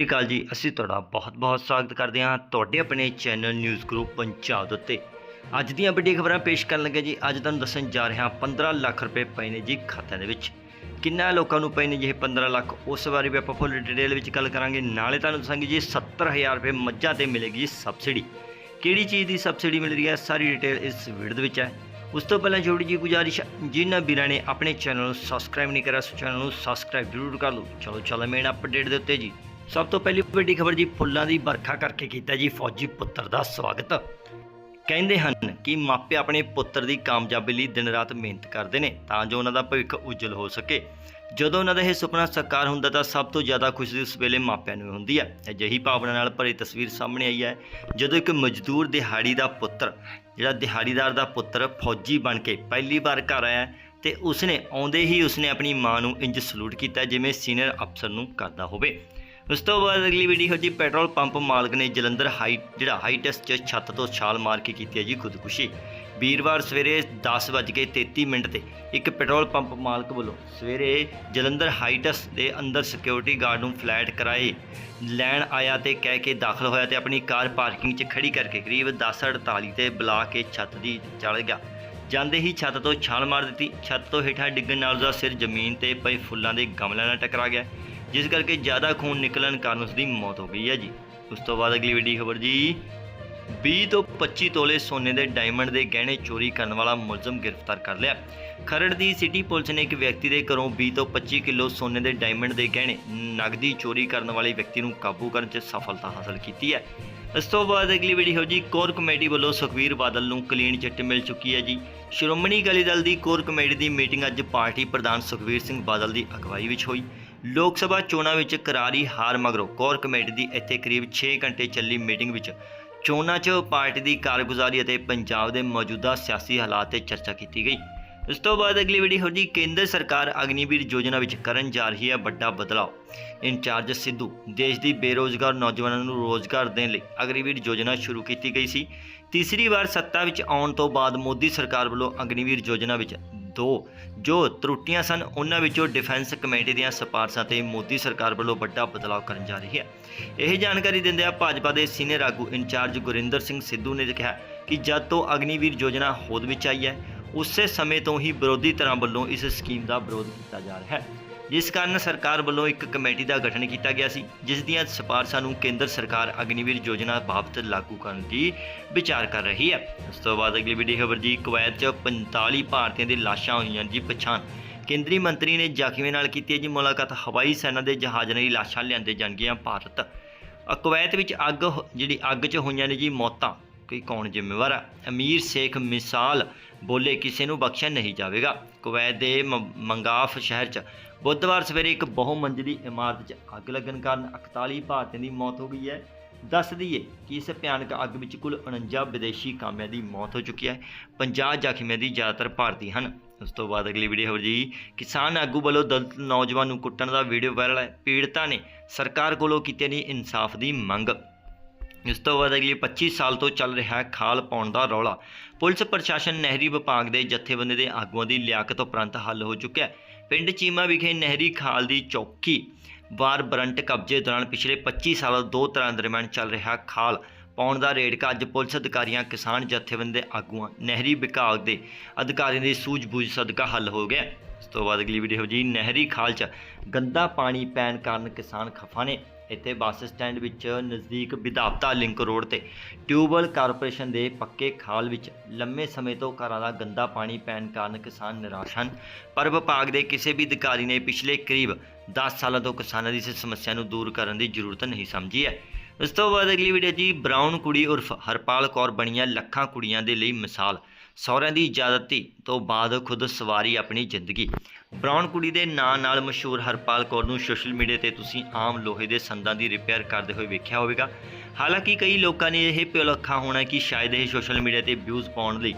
ਸਤਿ ਸ਼੍ਰੀ ਅਕਾਲ ਜੀ। ਅਸੀਂ ਤੁਹਾਡਾ ਬਹੁਤ-ਬਹੁਤ ਸਵਾਗਤ ਕਰਦੇ ਹਾਂ ਤੁਹਾਡੇ ਆਪਣੇ ਚੈਨਲ ਨਿਊਜ਼ ਗਰੁੱਪ ਪੰਜਾਬ ਦੇ ਉੱਤੇ। ਅੱਜ ਦੀਆਂ ਵੱਡੀਆਂ ਖਬਰਾਂ ਪੇਸ਼ ਕਰਨ ਲੱਗੇ ਜੀ। ਅੱਜ ਤੁਹਾਨੂੰ ਦੱਸਣ ਜਾ ਰਿਹਾ 15 ਲੱਖ ਰੁਪਏ ਪਏ ਨੇ ਜੀ ਖਾਤਿਆਂ ਦੇ ਵਿੱਚ। ਕਿੰਨਾ ਲੋਕਾਂ ਨੂੰ ਪਏ ਨੇ ਜੀ ਇਹ 15 ਲੱਖ? ਉਸ ਬਾਰੇ ਵੀ ਆਪਾਂ ਫੁੱਲ ਡਿਟੇਲ ਵਿੱਚ ਗੱਲ ਕਰਾਂਗੇ। ਨਾਲੇ ਤੁਹਾਨੂੰ ਦੱਸਾਂਗੇ ਜੀ 70000 ਰੁਪਏ ਮੱਝਾਂ ਤੇ ਮਿਲੇਗੀ ਸਬਸਿਡੀ। ਕਿਹੜੀ ਚੀਜ਼ ਦੀ ਸਬਸਿਡੀ ਮਿਲ ਰਹੀ ਹੈ? ਸਾਰੀ ਡਿਟੇਲ ਇਸ ਵੀਡੀਓ ਦੇ ਵਿੱਚ ਹੈ। ਉਸ ਤੋਂ ਪਹਿਲਾਂ ਛੋਟੀ ਜੀ ਗੁਜ਼ਾਰਿਸ਼, ਜਿਨ੍ਹਾਂ ਵੀਰਾਂ ਨੇ ਆਪਣੇ ਚੈਨਲ ਨੂੰ ਸਬਸਕ੍ਰਾਈਬ ਨਹੀਂ ਕਰਿਆ ਸੋ ਚੈਨਲ ਨੂੰ ਸਬਸਕ੍ਰਾਈਬ ਜ਼ਰੂਰ ਕਰ ਲਓ। ਚਲੋ ਚਲੋ ਮੇਨ ਅਪਡੇਟ ਦੇ ਉੱਤੇ ਜੀ। ਸਭ ਤੋਂ ਪਹਿਲੀ ਵੱਡੀ ਖਬਰ ਜੀ, ਫੁੱਲਾਂ ਦੀ ਵਰਖਾ ਕਰਕੇ ਕੀਤਾ ਜੀ ਫੌਜੀ ਪੁੱਤਰ ਦਾ ਸਵਾਗਤ। ਕਹਿੰਦੇ ਹਨ ਕਿ ਮਾਪੇ ਆਪਣੇ ਪੁੱਤਰ ਦੀ ਕਾਮਯਾਬੀ ਲਈ ਦਿਨ ਰਾਤ ਮਿਹਨਤ ਕਰਦੇ ਨੇ, ਤਾਂ ਜੋ ਉਹਨਾਂ ਦਾ ਭਵਿੱਖ ਉਜਲ ਹੋ ਸਕੇ। ਜਦੋਂ ਉਹਨਾਂ ਦਾ ਇਹ ਸੁਪਨਾ ਸਾਕਾਰ ਹੁੰਦਾ ਤਾਂ ਸਭ ਤੋਂ ਜ਼ਿਆਦਾ ਖੁਸ਼ੀ ਉਸ ਵੇਲੇ ਮਾਪਿਆਂ ਨੂੰ ਹੁੰਦੀ ਹੈ ਅਜਿਹੀ ਭਾਵਨਾ ਨਾਲ ਭਰੀ ਤਸਵੀਰ ਸਾਹਮਣੇ ਆਈ ਹੈ। ਜਦੋਂ ਇੱਕ ਮਜ਼ਦੂਰ ਦਿਹਾੜੀ ਦਾ ਪੁੱਤਰ, ਜਿਹੜਾ ਦਿਹਾੜੀਦਾਰ ਦਾ ਪੁੱਤਰ ਫੌਜੀ ਬਣ ਕੇ ਪਹਿਲੀ ਵਾਰ ਘਰ ਆਇਆ ਤੇ ਉਸਨੇ ਆਉਂਦੇ ਹੀ ਉਸਨੇ ਆਪਣੀ ਮਾਂ ਨੂੰ ਇੰਜ ਸਲੂਟ ਕੀਤਾ, ਜਿਵੇਂ ਸੀਨੀਅਰ ਅਫਸਰ ਨੂੰ ਕਰਦਾ ਹੋਵੇ। ਉਸ ਤੋਂ ਬਾਅਦ ਅਗਲੀ ਵੀਡੀਓ ਜੀ ਪੈਟਰੋਲ ਪੰਪ ਮਾਲਕ ਨੇ ਜਲੰਧਰ ਹਾਈ ਜਿਹੜਾ ਹਾਈਟਸ 'ਚ ਛੱਤ ਤੋਂ ਛਾਲ ਮਾਰ ਕੇ ਕੀਤੀ ਹੈ ਜੀ ਖੁਦਕੁਸ਼ੀ। ਵੀਰਵਾਰ ਸਵੇਰੇ 10:33 ਮਿੰਟ ਤੇ ਇੱਕ ਪੈਟਰੋਲ ਪੰਪ ਮਾਲਕ ਵੱਲੋਂ ਸਵੇਰੇ ਜਲੰਧਰ ਹਾਈਟਸ ਦੇ ਅੰਦਰ ਸਿਕਿਉਰਿਟੀ ਗਾਰਡ ਨੂੰ ਫਲੈਟ ਕਰਾਏ। ਲੈਣ ਆਇਆ ਤੇ ਕਹਿ ਕੇ ਦਾਖਲ ਹੋਇਆ ਤੇ ਆਪਣੀ ਕਾਰ ਪਾਰਕਿੰਗ 'ਚ ਖੜੀ ਕਰਕੇ ਕਰੀਬ 10:48 ਤੇ ਬੁਲਾ ਕੇ ਛੱਤ ਦੀ ਚੜ ਗਿਆ। ਜਾਂਦੇ ਹੀ ਛੱਤ ਤੋਂ ਛਾਲ ਮਾਰ ਦਿੱਤੀ। ਛੱਤ ਤੋਂ ਹੇਠਾਂ ਡਿੱਗਣ ਨਾਲ ਉਹਦਾ ਸਿਰ ਜ਼ਮੀਨ ਤੇ ਪਏ ਫੁੱਲਾਂ ਦੇ ਗਮਲਿਆਂ ਨਾਲ ਟਕਰਾ ਗਿਆ। ਜਿਸ ਕਰਕੇ ਜ਼ਿਆਦਾ ਖੂਨ ਨਿਕਲਣ ਕਾਰਨ ਉਸ ਦੀ ਮੌਤ ਹੋ ਗਈ ਹੈ ਜੀ। ਉਸ ਤੋਂ ਬਾਅਦ ਅਗਲੀ ਵੱਡੀ ਖਬਰ ਜੀ। 20 ਤੋਂ 25 ਤੋਲੇ ਸੋਨੇ ਦੇ ਡਾਇਮੰਡ ਦੇ ਗਹਿਣੇ ਚੋਰੀ ਕਰਨ ਵਾਲਾ ਮੁਲਜ਼ਮ ਗ੍ਰਿਫਤਾਰ ਕਰ ਲਿਆ। ਖਰੜ ਦੀ ਸਿਟੀ ਪੁਲਿਸ ਨੇ ਇੱਕ ਵਿਅਕਤੀ ਦੇ ਘਰੋਂ 20 ਤੋਂ 25 ਕਿਲੋ ਸੋਨੇ ਦੇ ਡਾਇਮੰਡ ਦੇ ਗਹਿਣੇ ਨਗਦੀ ਚੋਰੀ ਕਰਨ ਵਾਲੇ ਵਿਅਕਤੀ ਨੂੰ ਕਾਬੂ ਕਰਨ 'ਚ ਸਫਲਤਾ ਹਾਸਲ ਕੀਤੀ ਹੈ। ਇਸ ਤੋਂ ਬਾਅਦ ਅਗਲੀ ਵੀਡੀਓ ਜੀ, ਕੋਰ ਕਮੇਟੀ ਵੱਲੋਂ ਸੁਖਵੀਰ ਬਾਦਲ ਨੂੰ ਕਲੀਨ ਚਿੱਟ ਮਿਲ ਚੁੱਕੀ ਹੈ ਜੀ। ਸ਼੍ਰੋਮਣੀ ਅਕਾਲੀ ਦਲ ਦੀ ਕੋਰ ਕਮੇਟੀ ਦੀ ਮੀਟਿੰਗ ਅੱਜ ਪਾਰਟੀ ਪ੍ਰਧਾਨ ਸੁਖਵੀਰ ਸਿੰਘ ਬਾਦਲ ਦੀ ਅਗਵਾਈ ਵਿੱਚ ਹੋਈ। ਲੋਕ ਸਭਾ ਚੋਣਾਂ ਵਿੱਚ ਕਰਾਰੀ ਹਾਰ ਮਗਰੋਂ ਕੋਰ ਕਮੇਟੀ ਦੀ ਇੱਥੇ ਕਰੀਬ 6 ਘੰਟੇ ਚੱਲੀ ਮੀਟਿੰਗ ਵਿੱਚ ਚੋਣਾਂ 'ਚ ਪਾਰਟੀ ਦੀ ਕਾਰਗੁਜ਼ਾਰੀ ਅਤੇ ਪੰਜਾਬ ਦੇ ਮੌਜੂਦਾ ਸਿਆਸੀ ਹਾਲਾਤ ਤੇ ਚਰਚਾ ਕੀਤੀ ਗਈ। ਉਸ ਤੋਂ ਬਾਅਦ ਅਗਲੀ ਵੀਡੀਓ ਜੀ, ਕੇਂਦਰ ਸਰਕਾਰ ਅਗਨੀਵੀਰ ਯੋਜਨਾ ਵਿੱਚ ਕਰਨ ਜਾ ਰਹੀ ਹੈ ਵੱਡਾ ਬਦਲਾਅ। ਇੰਚਾਰਜ ਸਿੱਧੂ ਦੇਸ਼ ਦੀ ਬੇਰੋਜ਼ਗਾਰ ਨੌਜਵਾਨਾਂ ਨੂੰ ਰੋਜ਼ਗਾਰ ਦੇਣ ਲਈ ਅਗਨੀਵੀਰ ਯੋਜਨਾ ਸ਼ੁਰੂ ਕੀਤੀ ਗਈ ਸੀ। ਤੀਸਰੀ ਵਾਰ ਸੱਤਾ ਵਿੱਚ ਆਉਣ ਤੋਂ ਬਾਅਦ ਮੋਦੀ ਸਰਕਾਰ ਵੱਲੋਂ ਅਗਨੀਵੀਰ ਯੋਜਨਾ ਵਿੱਚ ਦੋ। ਜੋ ਤਰੁੱਟੀਆਂ ਸਨ, ਉਹਨਾਂ ਵਿੱਚੋਂ ਡਿਫੈਂਸ ਕਮੇਟੀ ਦੀਆਂ ਸਿਫਾਰਸ਼ਾਂ ਤੇ ਮੋਦੀ ਸਰਕਾਰ ਵੱਲੋਂ ਵੱਡਾ ਬਦਲਾਅ ਕਰਨ ਜਾ ਰਹੀ ਹੈ। ਇਹ ਜਾਣਕਾਰੀ ਦਿੰਦਿਆਂ ਭਾਜਪਾ ਦੇ ਸੀਨੀਅਰ ਆਗੂ ਇੰਚਾਰਜ ਗੁਰਿੰਦਰ ਸਿੰਘ ਸਿੱਧੂ ਨੇ ਕਿਹਾ ਕਿ ਜਦ ਤੋਂ ਅਗਨੀਵੀਰ ਯੋਜਨਾ ਹੋਂਦ ਵਿੱਚ ਆਈ ਹੈ, ਉਸੇ ਸਮੇਂ ਤੋਂ ਹੀ ਵਿਰੋਧੀ ਧਿਰਾਂ ਵੱਲੋਂ ਇਸ ਸਕੀਮ ਦਾ ਵਿਰੋਧ ਕੀਤਾ ਜਾ ਰਿਹਾ ਹੈ। ਜਿਸ ਕਾਰਨ ਸਰਕਾਰ ਵੱਲੋਂ ਇੱਕ ਕਮੇਟੀ ਦਾ ਗਠਨ ਕੀਤਾ ਗਿਆ ਸੀ ਜਿਸ ਦੀਆਂ ਸਿਫਾਰਸ਼ਾਂ ਨੂੰ ਕੇਂਦਰ ਸਰਕਾਰ ਅਗਨੀਵੀਰ ਯੋਜਨਾ ਬਾਬਤ ਲਾਗੂ ਕਰਨ ਦੀ ਵਿਚਾਰ ਕਰ ਰਹੀ ਹੈ। ਉਸ ਤੋਂ ਬਾਅਦ ਅਗਲੀ ਵੀਡੀਓ ਖਬਰ ਜੀ ਕੁਵੈਤ 'ਚ 45 ਭਾਰਤੀਆਂ ਦੀ ਲਾਸ਼ਾਂ ਹੋਈਆਂ ਜੀ ਪਛਾਣ। ਕੇਂਦਰੀ ਮੰਤਰੀ ਨੇ ਜ਼ਖਮੀਆਂ ਨਾਲ ਕੀਤੀ ਹੈ ਜੀ ਮੁਲਾਕਾਤ। ਹਵਾਈ ਸੈਨਾ ਦੇ ਜਹਾਜ਼ਾਂ ਦੀ ਲਾਸ਼ਾਂ ਲਿਆਂਦੇ ਜਾਣਗੀਆਂ ਭਾਰਤ। ਅ, ਕੁਵੈਤ ਵਿੱਚ ਅੱਗ ਹੋ- ਜਿਹੜੀ ਅੱਗ 'ਚ ਹੋਈਆਂ ਨੇ ਜੀ ਮੌਤਾਂ। ਕਿ ਕੌਣ ਜ਼ਿੰਮੇਵਾਰ ਹੈ? ਅਮੀਰ ਸ਼ੇਖ ਮਿਸਾਲ ਬੋਲੇ ਕਿਸੇ ਨੂੰ ਬਖਸ਼ਿਆ ਨਹੀਂ ਜਾਵੇਗਾ। ਕੁਵੈਤ ਦੇ ਮ- ਮੰਗਾਫ ਸ਼ਹਿਰ 'ਚ ਬੁੱਧਵਾਰ ਸਵੇਰੇ ਇੱਕ ਬਹੁਮੰਜਲੀ ਇਮਾਰਤ 'ਚ ਅੱਗ ਲੱਗਣ ਕਾਰਨ 41 ਭਾਰਤੀਆਂ ਦੀ ਮੌਤ ਹੋ ਗਈ ਹੈ। ਦੱਸ ਦਈਏ ਕਿ ਇਸ ਭਿਆਨਕ ਅੱਗ ਵਿੱਚ ਕੁੱਲ 49 ਵਿਦੇਸ਼ੀ ਕਾਮਿਆਂ ਦੀ ਮੌਤ ਹੋ ਚੁੱਕੀ ਹੈ। 50 ਜ਼ਖਮੀਆਂ ਦੀ ਜ਼ਿਆਦਾਤਰ ਭਾਰਤੀ ਹਨ। ਉਸ ਤੋਂ ਬਾਅਦ ਅਗਲੀ ਵੀਡੀਓ ਹੋਰ ਜੀ, ਕਿਸਾਨ ਆਗੂ ਵੱਲੋਂ ਦਲਿਤ ਨੌਜਵਾਨ ਨੂੰ ਕੁੱਟਣ ਦਾ ਵੀਡੀਓ ਵਾਇਰਲ ਹੈ। ਪੀੜਤਾ ਨੇ ਸਰਕਾਰ ਕੋਲੋਂ ਕੀਤੀ ਨਹੀਂ ਇਨਸਾਫ ਦੀ ਮੰਗ। ਇਸ ਤੋਂ ਬਾਅਦ ਅਗਲੇ 25 ਸਾਲ ਤੋਂ ਚੱਲ ਰਿਹਾ ਖਾਲ ਪਾਉਣ ਦਾ ਰੌਲਾ। ਪੁਲਿਸ ਪ੍ਰਸ਼ਾਸਨ ਨਹਿਰੀ ਵਿਭਾਗ ਦੇ ਜਥੇਬੰਦੀ ਦੇ ਆਗੂਆਂ ਦੀ ਲਿਆਕਤ ਉਪਰੰਤ ਹੱਲ ਹੋ ਚੁੱਕਿਆ ਪਿੰਡ ਚੀਮਾ ਵਿਖੇ ਨਹਿਰੀ ਖਾਲ ਦੀ ਚੌਕੀ ਵਾਰ ਬਰੰਟ ਕਬਜ਼ੇ ਦੌਰਾਨ ਪਿਛਲੇ 25 ਸਾਲਾਂ ਦੋ ਤਰ੍ਹਾਂ ਦਰਮਿਆਨ ਚੱਲ ਰਿਹਾ ਖਾਲ ਪਾਉਣ ਦਾ ਰੇੜਕਾ ਅੱਜ ਪੁਲਿਸ ਅਧਿਕਾਰੀਆਂ, ਕਿਸਾਨ ਜਥੇਬੰਦੀ ਦੇ ਆਗੂਆਂ, ਨਹਿਰੀ ਵਿਭਾਗ ਦੇ ਅਧਿਕਾਰੀਆਂ ਦੀ ਸੂਝ-ਬੂਝ ਸਦਕਾ ਹੱਲ ਹੋ ਗਿਆ ਇਸ ਤੋਂ ਬਾਅਦ ਅਗਲੀ ਵੀਡੀਓ ਜੀ, ਨਹਿਰੀ ਖਾਲ 'ਚ ਗੰਦਾ ਪਾਣੀ ਪੈਣ ਕਾਰਨ ਕਿਸਾਨ ਖਫਾ ਨੇ। ਇੱਥੇ ਬੱਸ ਸਟੈਂਡ ਵਿੱਚ ਨਜ਼ਦੀਕ ਵਿਧਾਪਤਾ ਲਿੰਕ ਰੋਡ ਤੇ ਟਿਊਬਵੈਲ ਕਾਰਪੋਰੇਸ਼ਨ ਦੇ ਪੱਕੇ ਖਾਲ ਵਿੱਚ ਲੰਮੇ ਸਮੇਂ ਤੋਂ ਘਰਾਂ ਦਾ ਗੰਦਾ ਪਾਣੀ ਪੈਣ ਕਾਰਨ ਕਿਸਾਨ ਨਿਰਾਸ਼ ਹਨ। ਪਰ ਵਿਭਾਗ ਦੇ ਕਿਸੇ ਵੀ ਅਧਿਕਾਰੀ ਨੇ ਪਿਛਲੇ ਕਰੀਬ 10 ਸਾਲਾਂ ਤੋਂ ਕਿਸਾਨਾਂ ਦੀ ਇਸ ਸਮੱਸਿਆ ਨੂੰ ਦੂਰ ਕਰਨ ਦੀ ਜ਼ਰੂਰਤ ਨਹੀਂ ਸਮਝੀ ਹੈ। ਉਸ ਤੋਂ ਬਾਅਦ ਅਗਲੀ ਵੀਡੀਓ ਜੀ ਬ੍ਰਾਊਨ ਕੁੜੀ ਉਰਫ ਹਰਪਾਲ ਕੌਰ ਬਣੀਆਂ ਲੱਖਾਂ ਕੁੜੀਆਂ ਦੇ ਲਈ ਮਿਸਾਲ। ਸਹੁਰਿਆਂ ਦੀ ਇਜਾਜ਼ਤੀ ਤੋਂ ਬਾਅਦ ਖੁਦ ਸਵਾਰੀ ਆਪਣੀ ਜ਼ਿੰਦਗੀ। ਬ੍ਰਾਊਨ ਕੁੜੀ ਦੇ ਨਾਂ ਨਾਲ ਮਸ਼ਹੂਰ ਹਰਪਾਲ ਕੌਰ ਨੂੰ ਸੋਸ਼ਲ ਮੀਡੀਆ ਤੇ ਤੁਸੀਂ ਆਮ ਲੋਹੇ ਦੇ ਸੰਦਾਂ ਦੀ ਰਿਪੇਅਰ ਕਰਦੇ ਹੋਏ ਵੇਖਿਆ ਹੋਵੇਗਾ। ਹਾਲਾਂਕਿ ਕਈ ਲੋਕਾਂ ਨੇ ਇਹ ਭੁਲੇਖਾ ਹੋਣਾ ਕਿ ਸ਼ਾਇਦ ਇਹ ਸੋਸ਼ਲ ਮੀਡੀਆ ਤੇ ਵਿਊਜ਼ ਪਾਉਣ ਲਈ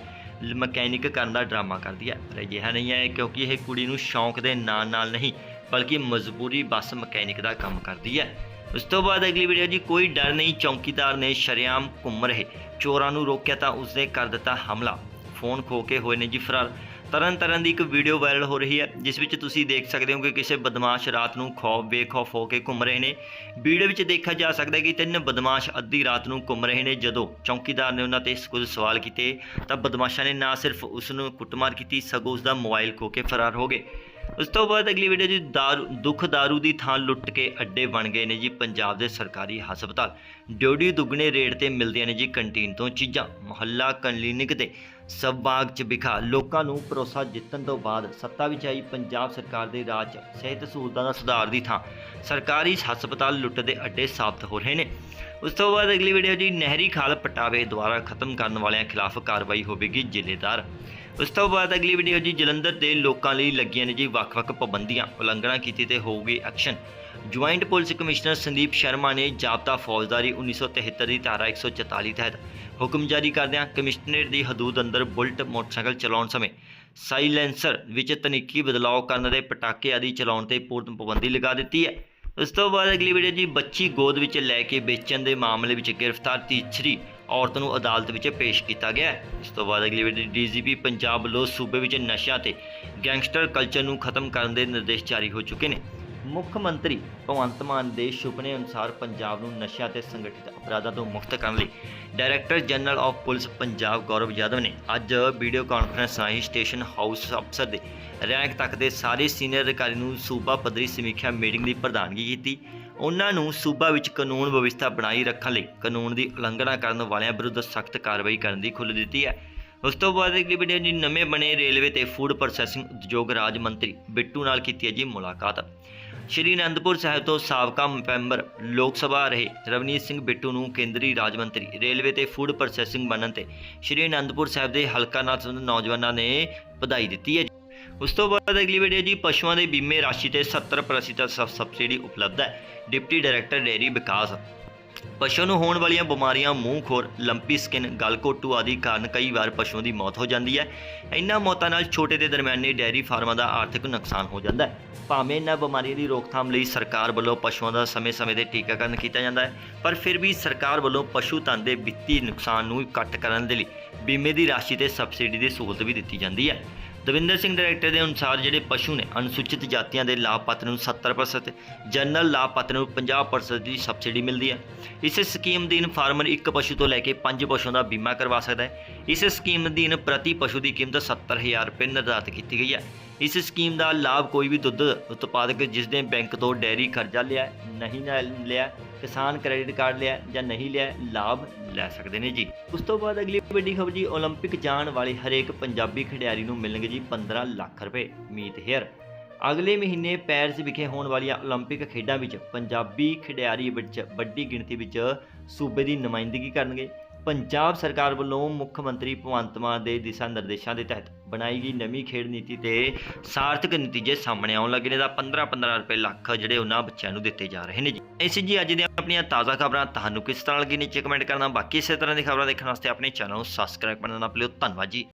ਮਕੈਨਿਕ ਕਰਨ ਦਾ ਡਰਾਮਾ ਕਰਦੀ ਹੈ। ਪਰ ਅਜਿਹਾ ਨਹੀਂ ਹੈ ਕਿਉਂਕਿ ਇਹ ਕੁੜੀ ਨੂੰ ਸ਼ੌਂਕ ਦੇ ਨਾਂ ਨਾਲ ਨਹੀਂ, ਬਲਕਿ ਮਜਬੂਰੀ ਬੱਸ ਮਕੈਨਿਕ ਦਾ ਕੰਮ ਕਰਦੀ ਹੈ। ਉਸ ਤੋਂ ਬਾਅਦ ਅਗਲੀ ਵੀਡੀਓ ਜੀ, ਕੋਈ ਡਰ ਨਹੀਂ, ਚੌਕੀਦਾਰ ਨੇ ਸ਼ਰੇਆਮ ਘੁੰਮ ਰਹੇ। ਚੋਰਾਂ ਨੂੰ ਰੋਕਿਆ ਤਾਂ ਉਸਨੇ ਕਰ ਦਿੱਤਾ ਹਮਲਾ। ਫੋਨ ਖੋ ਕੇ ਹੋਏ ਨੇ ਜੀ ਫਰਾਰ। ਤਰਨ ਤਰਨ ਦੀ ਇੱਕ ਵੀਡੀਓ ਵਾਇਰਲ ਹੋ ਰਹੀ ਹੈ, ਜਿਸ ਵਿੱਚ ਤੁਸੀਂ ਦੇਖ ਸਕਦੇ ਹੋ ਕਿ ਕਿਸੇ ਬਦਮਾਸ਼ ਰਾਤ ਨੂੰ ਖੌਫ, ਬੇਖੌਫ ਹੋ ਕੇ ਘੁੰਮ ਰਹੇ ਨੇ। ਵੀਡੀਓ ਵਿੱਚ ਦੇਖਿਆ ਜਾ ਸਕਦਾ ਹੈ ਕਿ ਤਿੰਨ ਬਦਮਾਸ਼ ਅੱਧੀ ਰਾਤ ਨੂੰ ਘੁੰਮ ਰਹੇ ਨੇ। ਜਦੋਂ ਚੌਕੀਦਾਰ ਨੇ ਉਹਨਾਂ ਤੇ ਕੁਝ ਸਵਾਲ ਕੀਤੇ, ਤਾਂ ਬਦਮਾਸ਼ਾਂ ਨੇ ਨਾ ਸਿਰਫ ਉਸ ਨੂੰ ਕੁੱਟਮਾਰ ਕੀਤੀ, ਸਗੋਂ ਉਸ ਦਾ ਮੋਬਾਈਲ ਖੋ ਕੇ ਫਰਾਰ ਹੋ ਗਏ। ਉਸ ਤੋਂ ਬਾਅਦ ਅਗਲੀ ਵੀਡੀਓ ਜੀ ਦਾਰੂ, ਦੁੱਖ ਦਾਰੂ ਦੀ ਥਾਂ ਲੁੱਟ ਕੇ ਅੱਡੇ ਬਣ ਗਏ ਨੇ ਜੀ ਪੰਜਾਬ ਦੇ ਸਰਕਾਰੀ ਹਸਪਤਾਲ। ਡਿਊਟੀ ਦੁੱਗਣੇ ਰੇਟ ਤੇ ਮਿਲਦੀਆਂ ਨੇ ਜੀ ਕੰਟੀਨ ਤੋਂ ਚੀਜ਼ਾਂ। ਮੁਹੱਲਾ ਕਲੀਨਿਕ ਤੇ ਸਭ ਬਾਗ ਚ ਵਿਖਾ ਲੋਕਾਂ ਨੂੰ ਭਰੋਸਾ ਜਿੱਤਣ ਤੋਂ ਬਾਅਦ ਸੱਤਾ ਵਿੱਚ ਆਈ ਪੰਜਾਬ ਸਰਕਾਰ ਦੇ ਰਾਜ ਸਿਹਤ ਸਹੂਲਤਾਂ ਦਾ ਸੁਧਾਰ ਦੀ ਥਾਂ। ਸਰਕਾਰੀ ਹਸਪਤਾਲ ਲੁੱਟ ਦੇ ਅੱਡੇ ਸਾਬਤ ਹੋ ਰਹੇ ਨੇ। ਉਸ ਤੋਂ ਬਾਅਦ ਅਗਲੀ ਵੀਡੀਓ ਜੀ ਨਹਿਰੀ ਖਾਲ ਪਟਾਵੇ ਦੁਆਰਾ ਖਤਮ ਕਰਨ ਵਾਲਿਆਂ ਖਿਲਾਫ ਕਾਰਵਾਈ ਹੋਵੇਗੀ ਜ਼ਿਲ੍ਹੇਦਾਰ। ਉਸ ਤੋਂ ਬਾਅਦ ਅਗਲੀ ਵੀਡੀਓ ਜੀ ਜਲੰਧਰ ਦੇ ਲੋਕਾਂ ਲਈ ਲੱਗੀਆਂ ਨੇ ਜੀ ਵੱਖ-ਵੱਖ ਪਾਬੰਦੀਆਂ। ਉਲੰਘਣਾ ਕੀਤੀ ਤੇ ਹੋਊਗੀ action. Joint police commissioner Sandeep Sharma ਨੇ ਜਾਬਤਾ ਫੌਜਦਾਰੀ 1973 ਦੀ ਧਾਰਾ 144 ਤਹਿਤ ਹੁਕਮ ਜਾਰੀ ਕਰਦਿਆਂ ਕਮਿਸ਼ਨਰੇਟ ਦੀ ਹਦੂਦ ਅੰਦਰ ਬੁਲਟ ਮੋਟਰਸਾਈਕਲ ਚਲਾਉਣ ਸਮੇਂ ਸਾਈਲੈਂਸਰ ਵਿੱਚ ਤਨਿੱਕੀ ਬਦਲਾਅ ਕਰਨ ਦੇ ਪਟਾਕੇ ਆਦਿ ਚਲਾਉਣ ਤੇ ਪੂਰਨ ਪਾਬੰਦੀ ਲਗਾ ਦਿੱਤੀ ਹੈ। ਉਸ ਤੋਂ ਬਾਅਦ ਅਗਲੀ ਵੀਡੀਓ ਜੀ ਬੱਚੀ ਗੋਦ ਵਿੱਚ ਲੈ ਕੇ ਵੇਚਣ ਦੇ ਮਾਮਲੇ ਵਿੱਚ ਗ੍ਰਿਫਤਾਰ ਤੀਸਰੀ ਔਰਤ ਨੂੰ ਅਦਾਲਤ ਵਿੱਚ ਪੇਸ਼ ਕੀਤਾ ਗਿਆ ਇਸ ਤੋਂ ਬਾਅਦ ਅਗਲੀ ਵੀਡੀਓ ਡੀਜੀਪੀ ਪੰਜਾਬ ਵੱਲੋਂ ਸੂਬੇ ਵਿੱਚ ਨਸ਼ਿਆਂ ਤੇ ਗੈਂਗਸਟਰ ਕਲਚਰ ਨੂੰ ਖਤਮ ਕਰਨ ਦੇ ਨਿਰਦੇਸ਼ ਜਾਰੀ ਹੋ ਚੁੱਕੇ ਨੇ। ਮੁੱਖ ਮੰਤਰੀ ਭਗਵੰਤ ਮਾਨ ਦੇ ਸੁਪਨੇ ਅਨੁਸਾਰ ਪੰਜਾਬ ਨੂੰ ਨਸ਼ਿਆਂ ਤੇ ਸੰਗਠਿਤ ਅਪਰਾਧਾਂ ਤੋਂ ਮੁਕਤ ਕਰਨ ਲਈ director general of police Punjab Gaurav Yadav ਨੇ ਅੱਜ ਵੀਡੀਓ ਕਾਨਫਰੰਸ ਰਾਹੀਂ ਸਟੇਸ਼ਨ ਹਾਊਸ ਅਫਸਰ ਦੇ ਰੈਂਕ ਤੱਕ ਦੇ ਸਾਰੇ ਸੀਨੀਅਰ ਅਧਿਕਾਰੀ ਨੂੰ ਸੂਬਾ ਪੱਧਰੀ ਸਮੀਖਿਆ ਮੀਟਿੰਗ ਦੀ ਪ੍ਰਧਾਨਗੀ ਕੀਤੀ। ਉਹਨਾਂ ਨੂੰ ਸੂਬਾ ਵਿੱਚ ਕਾਨੂੰਨ ਵਿਵਸਥਾ ਬਣਾਈ ਰੱਖਣ ਲਈ ਕਾਨੂੰਨ ਦੀ ਉਲੰਘਣਾ ਕਰਨ ਵਾਲਿਆਂ ਵਿਰੁੱਧ ਸਖਤ ਕਾਰਵਾਈ ਕਰਨ ਦੀ ਖੁੱਲ੍ਹ ਦਿੱਤੀ ਹੈ। ਉਸ ਤੋਂ ਬਾਅਦ ਅਗਲੀ ਵੀਡੀਓ ਜੀ, ਨਵੇਂ ਬਣੇ ਰੇਲਵੇ ਤੇ ਫੂਡ ਪ੍ਰੋਸੈਸਿੰਗ ਉਦਯੋਗ ਰਾਜ ਮੰਤਰੀ ਬਿੱਟੂ ਨਾਲ ਕੀਤੀ ਹੈ ਜੀ ਮੁਲਾਕਾਤ। ਸ਼੍ਰੀ ਅਨੰਦਪੁਰ ਸਾਹਿਬ ਤੋਂ ਸਾਬਕਾ ਮੈਂਬਰ ਲੋਕ ਸਭਾ ਰਹੇ ਰਵਨੀਤ ਸਿੰਘ ਬਿੱਟੂ ਨੂੰ ਕੇਂਦਰੀ ਰਾਜ ਮੰਤਰੀ ਰੇਲਵੇ ਤੇ ਫੂਡ ਪ੍ਰੋਸੈਸਿੰਗ ਬਣਨ ਤੇ ਸ਼੍ਰੀ ਅਨੰਦਪੁਰ ਸਾਹਿਬ ਦੇ ਹਲਕਾ ਨਾਲ ਸੰਬੰਧਿਤ ਨੌਜਵਾਨਾਂ ਨੇ ਵਧਾਈ ਦਿੱਤੀ ਹੈ ਉਸ ਤੋਂ ਬਾਅਦ ਅਗਲੀ ਵੀਡੀਓ ਜੀ, ਪਸ਼ੂਆਂ ਦੇ ਬੀਮੇ ਰਾਸ਼ੀ ਤੇ 70% ਸਬਸਿਡੀ ਉਪਲਬਧ ਹੈ। ਡਿਪਟੀ ਡਾਇਰੈਕਟਰ ਡੇਅਰੀ ਵਿਕਾਸ। ਪਸ਼ੂ ਨੂੰ ਹੋਣ ਵਾਲੀਆਂ ਬਿਮਾਰੀਆਂ ਮੂੰਹ ਖੋਰ ਲੰਪੀ ਸਕਿਨ ਗਲਕੋਟੂ ਆਦਿ ਕਾਰਨ ਕਈ ਵਾਰ ਪਸ਼ੂਆਂ ਦੀ ਮੌਤ ਹੋ ਜਾਂਦੀ ਹੈ। ਇਨ੍ਹਾਂ ਮੌਤਾਂ ਨਾਲ ਛੋਟੇ ਤੇ ਦਰਮਿਆਨੇ ਡੈਰੀ ਫਾਰਮਾਂ ਦਾ ਆਰਥਿਕ ਨੁਕਸਾਨ ਹੋ ਜਾਂਦਾ ਹੈ। ਭਾਵੇਂ ਇਨ੍ਹਾਂ ਬਿਮਾਰੀਆਂ ਦੀ ਰੋਕਥਾਮ ਲਈ ਸਰਕਾਰ ਵੱਲੋਂ ਪਸ਼ੂਆਂ ਦਾ ਸਮੇਂ-ਸਮੇਂ ਤੇ ਟੀਕਾਕਰਨ ਕੀਤਾ ਜਾਂਦਾ ਹੈ, ਪਰ ਫਿਰ ਵੀ ਸਰਕਾਰ ਵੱਲੋਂ ਪਸ਼ੂ ਧਨ ਦੇ ਵਿੱਤੀ ਨੁਕਸਾਨ ਨੂੰ ਘੱਟ ਕਰਨ ਦੇ ਲਈ ਬੀਮੇ ਦੀ ਰਾਸ਼ੀ ਤੇ ਸਬਸਿਡੀ ਦੀ ਸਹੂਲਤ ਵੀ ਦਿੱਤੀ ਜਾਂਦੀ ਹੈ। ਦਵਿੰਦਰ ਸਿੰਘ ਡਾਇਰੈਕਟਰ ਦੇ ਅਨੁਸਾਰ ਜਿਹੜੇ ਪਸ਼ੂ ਨੇ, ਅਨੁਸੂਚਿਤ ਜਾਤੀਆਂ ਦੇ ਲਾਭਪਾਤਰ ਨੂੰ 70% ਜਨਰਲ ਲਾਭਪਾਤਰ ਨੂੰ 50% ਦੀ ਸਬਸਿਡੀ ਮਿਲਦੀ ਹੈ। ਇਸ ਸਕੀਮ ਅਧੀਨ ਫਾਰਮਰ ਇੱਕ ਪਸ਼ੂ ਤੋਂ ਲੈ ਕੇ ਪੰਜ ਪਸ਼ੂਆਂ ਦਾ ਬੀਮਾ ਕਰਵਾ ਸਕਦਾ ਹੈ। ਇਸ ਸਕੀਮ ਅਧੀਨ ਪ੍ਰਤੀ ਪਸ਼ੂ ਦੀ ਕੀਮਤ 70000 ਰੁਪਏ ਨਿਰਧਾਰਤ ਕੀਤੀ ਗਈ ਹੈ। ਇਸ ਸਕੀਮ ਦਾ ਲਾਭ ਕੋਈ ਵੀ ਦੁੱਧ ਉਤਪਾਦਕ ਜਿਸ ਨੇ ਬੈਂਕ ਤੋਂ ਡੈਰੀ ਕਰਜ਼ਾ ਲਿਆ, ਨਹੀਂ ਲਿਆ, ਕਿਸਾਨ ਕ੍ਰੈਡਿਟ ਕਾਰਡ ਲਿਆ ਜਾਂ ਨਹੀਂ ਲਿਆ, ਲਾਭ ਲੈ ਸਕਦੇ ਨੇ ਜੀ ਉਸ ਤੋਂ ਬਾਅਦ ਅਗਲੀ ਵੱਡੀ ਖਬਰ ਜੀ 올림픽 ਜਾਣ ਵਾਲੇ ਹਰੇਕ ਪੰਜਾਬੀ ਖਿਡਾਰੀ ਨੂੰ ਮਿਲਣਗੇ ਜੀ 15 ਲੱਖ ਰੁਪਏ ਮੀਤ ਹੇਅਰ ਅਗਲੇ ਮਹੀਨੇ ਪੈਰਿਸ ਵਿਖੇ ਹੋਣ ਵਾਲੀਆਂ 올림픽 ਖੇਡਾਂ ਵਿੱਚ ਪੰਜਾਬੀ ਖਿਡਾਰੀ ਵਿੱਚ ਵੱਡੀ ਗਿਣਤੀ ਵਿੱਚ ਸੂਬੇ ਦੀ ਨੁਮਾਇੰਦਗੀ ਕਰਨਗੇ ਪੰਜਾਬ ਸਰਕਾਰ ਵੱਲੋਂ ਮੁੱਖ ਮੰਤਰੀ ਭਗਵੰਤ ਮਾਨ ਦੇ ਦਿਸ਼ਾ ਨਿਰਦੇਸ਼ਾਂ ਦੇ ਤਹਿਤ ਬਣਾਈ ਗਈ ਨਵੀਂ ਖੇਡ ਨੀਤੀ ਤੇ ਸਾਰਥਕ ਨਤੀਜੇ ਸਾਹਮਣੇ ਆਉਣ ਲੱਗੇ ਨੇ ਦਾ 15-15 ਰੁਪਏ ਲੱਖ ਜਿਹੜੇ ਉਹਨਾਂ ਬੱਚਿਆਂ ਨੂੰ ਦਿੱਤੇ ਜਾ ਰਹੇ ਨੇ ਜੀ। ਐਸੀ ਜੀ ਅੱਜ ਦੀਆਂ ਆਪਣੀਆਂ ਤਾਜ਼ਾ ਖਬਰਾਂ। ਤੁਹਾਨੂੰ ਕਿਸ ਤਰ੍ਹਾਂ ਲੱਗੀ ਨੀਚੇ ਕਮੈਂਟ ਕਰਨਾ। ਬਾਕੀ ਇਸੇ ਤਰ੍ਹਾਂ ਦੀ ਖਬਰਾਂ ਦੇਖਣ ਵਾਸਤੇ ਆਪਣੇ ਚੈਨਲ ਨੂੰ ਸਬਸਕ੍ਰਾਈਬ ਕਰਨਾ ਨਾ ਭੁੱਲਿਓ। ਧੰਨਵਾਦ ਜੀ।